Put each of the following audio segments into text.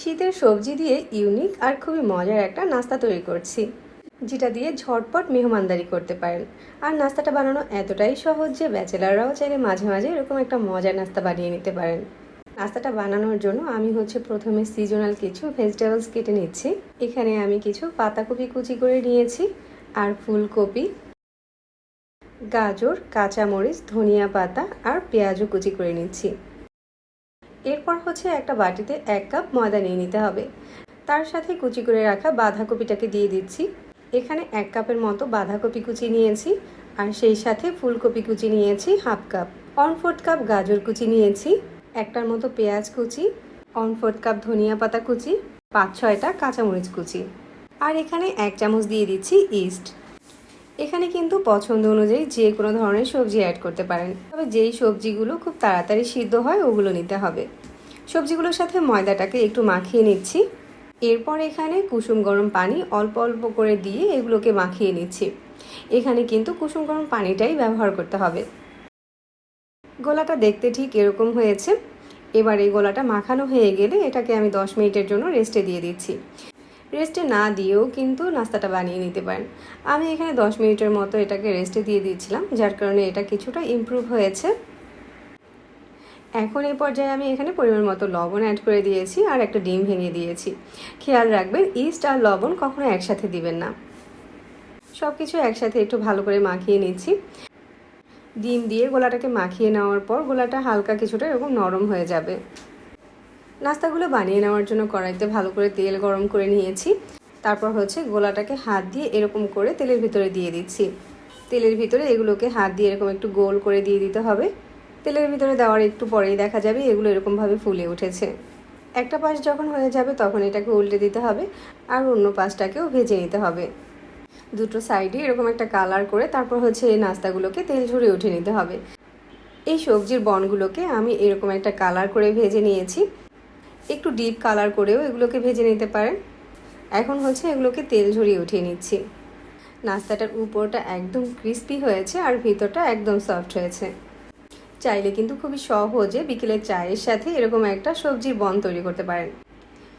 শীতের সবজি দিয়ে ইউনিক আর খুবই মজার একটা নাস্তা তৈরি করছি, যেটা দিয়ে ঝটপট মেহমানদারি করতে পারেন। আর নাস্তাটা বানানো এতটাই সহজ যে ব্যাচেলাররাও চাইলে মাঝে মাঝে এরকম একটা মজার নাস্তা বানিয়ে নিতে পারেন। নাস্তাটা বানানোর জন্য আমি হচ্ছে প্রথমে সিজনাল কিছু ভেজিটেবলস কেটে নিচ্ছি। এখানে আমি কিছু পাতাকপি কুচি করে নিয়েছি আর ফুলকপি, গাজর, কাঁচামরিচ, ধনিয়া পাতা আর পেঁয়াজও কুচি করে নিচ্ছি। এরপর হচ্ছে একটা বাটিতে এক কাপ ময়দা নিয়ে নিতে হবে। তার সাথে কুচি করে রাখা বাঁধাকপিটাকে দিয়ে দিচ্ছি। এখানে এক কাপের মতো বাঁধাকপি কুচি নিয়েছি আর সেই সাথে ফুলকপি কুচি নিয়েছি half cup. One fourth cup গাজর কুচি নিয়েছি, একটার মতো পেঁয়াজ কুচি, ওয়ান ফোর্থ কাপ ধনিয়া পাতা কুচি, পাঁচ ছয়টা কাঁচামরিচ কুচি। আর এখানে এক চামচ দিয়ে দিচ্ছি ইস্ট। এখানে কিন্তু পছন্দ অনুযায়ী যে কোনো ধরনের সবজি অ্যাড করতে পারেন। তবে যেই সবজিগুলো খুব তাড়াতাড়ি সিদ্ধ হয়, ওগুলো নিতে হবে। সবজিগুলোর সাথে ময়দাটাকে একটু মাখিয়ে নিচ্ছি। এরপর এখানে কুসুম গরম পানি অল্প অল্প করে দিয়ে এগুলোকে মাখিয়ে নিচ্ছি। এখানে কিন্তু কুসুম গরম পানিটাই ব্যবহার করতে হবে। গোলাটা দেখতে ঠিক এরকম হয়েছে। এবার এই গোলাটা মাখানো হয়ে গেলে এটাকে আমি দশ মিনিটের জন্য রেস্টে দিয়ে দিচ্ছি। রেস্টে না দিয়েও কিন্তু নাস্তাটা বানিয়ে নিতে পারেন। আমি এখানে দশ মিনিটের মতো এটাকে রেস্টে দিয়ে দিয়েছিলাম, যার কারণে এটা কিছুটা ইমপ্রুভ হয়েছে। এখন এই পর্যায়ে আমি এখানে পরিমাণ মতো লবণ অ্যাড করে দিয়েছি আর একটা ডিম ভেঙে দিয়েছি। খেয়াল রাখবেন ইস্ট আর লবণ কখনো একসাথে দিবেন না। সব কিছু একসাথে একটু ভালো করে মাখিয়ে নিচ্ছি। ডিম দিয়ে গোলাটাকে মাখিয়ে নেওয়ার পর গোলাটা হালকা কিছুটা এরকম নরম হয়ে যাবে। নাস্তাগুলো বানিয়ে নেওয়ার জন্য কড়াইতে ভালো করে তেল গরম করে নিয়েছি। তারপর হচ্ছে গোলাটাকে হাত দিয়ে এরকম করে তেলের ভিতরে দিয়ে দিচ্ছি। তেলের ভিতরে এগুলোকে হাত দিয়ে এরকম একটু গোল করে দিয়ে দিতে হবে। তেলের ভিতরে দেওয়ার একটু পরেই দেখা যাবে এগুলো এরকমভাবে ফুলে উঠেছে। একটা পাশ যখন হয়ে যাবে তখন এটাকে উল্টে দিতে হবে আর অন্য পাশটাকেও ভেজে নিতে হবে। দুটো সাইডে এরকম একটা কালার করে তারপর হচ্ছে এই নাস্তাগুলোকে তেল ঝরিয়ে উঠে নিতে হবে। এই সবজির বনগুলোকে আমি এরকম একটা কালার করে ভেজে নিয়েছি। একটু ডিপ কালার করেও এগুলোকে ভেজে নিতে পারেন। এখন হচ্ছে এগুলোকে তেল ঝরিয়ে উঠিয়ে নিচ্ছি। নাস্তাটার উপরটা একদম ক্রিস্পি হয়েছে আর ভিতরটা একদম সফট হয়েছে। চাইলে কিন্তু খুবই সহজে বিকেলের চায়ের সাথে এরকম একটা সবজির বন তৈরি করতে পারেন।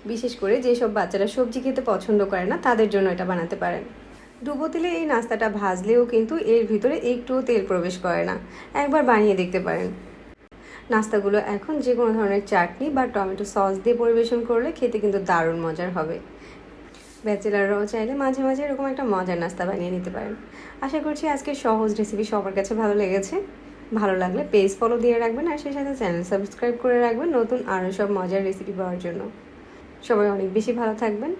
বিশেষ করে যেসব বাচ্চারা সবজি খেতে পছন্দ করে না, তাদের জন্য এটা বানাতে পারেন। ডুবো তেলে এই নাস্তাটা ভাজলেও কিন্তু এর ভিতরে একটুও তেল প্রবেশ করে না। একবার বানিয়ে দেখতে পারেন। নাস্তাগুলো এখন যে কোনো ধরনের চাটনি বা টমেটো সস দিয়ে পরিবেশন করলে খেতে কিন্তু দারুণ মজার হবে। ব্যাচেলাররাও চাইলে মাঝে মাঝে এরকম একটা মজার নাস্তা বানিয়ে নিতে পারেন। আশা করছি আজকে সহজ রেসিপি সবার কাছে ভালো লেগেছে। ভালো লাগলে পেজ ফলো দিয়ে রাখবেন আর সেই সাথে চ্যানেল সাবস্ক্রাইব করে রাখবেন নতুন আরও সব মজার রেসিপি পাওয়ার জন্য। সবাই অনেক বেশি ভালো থাকবেন।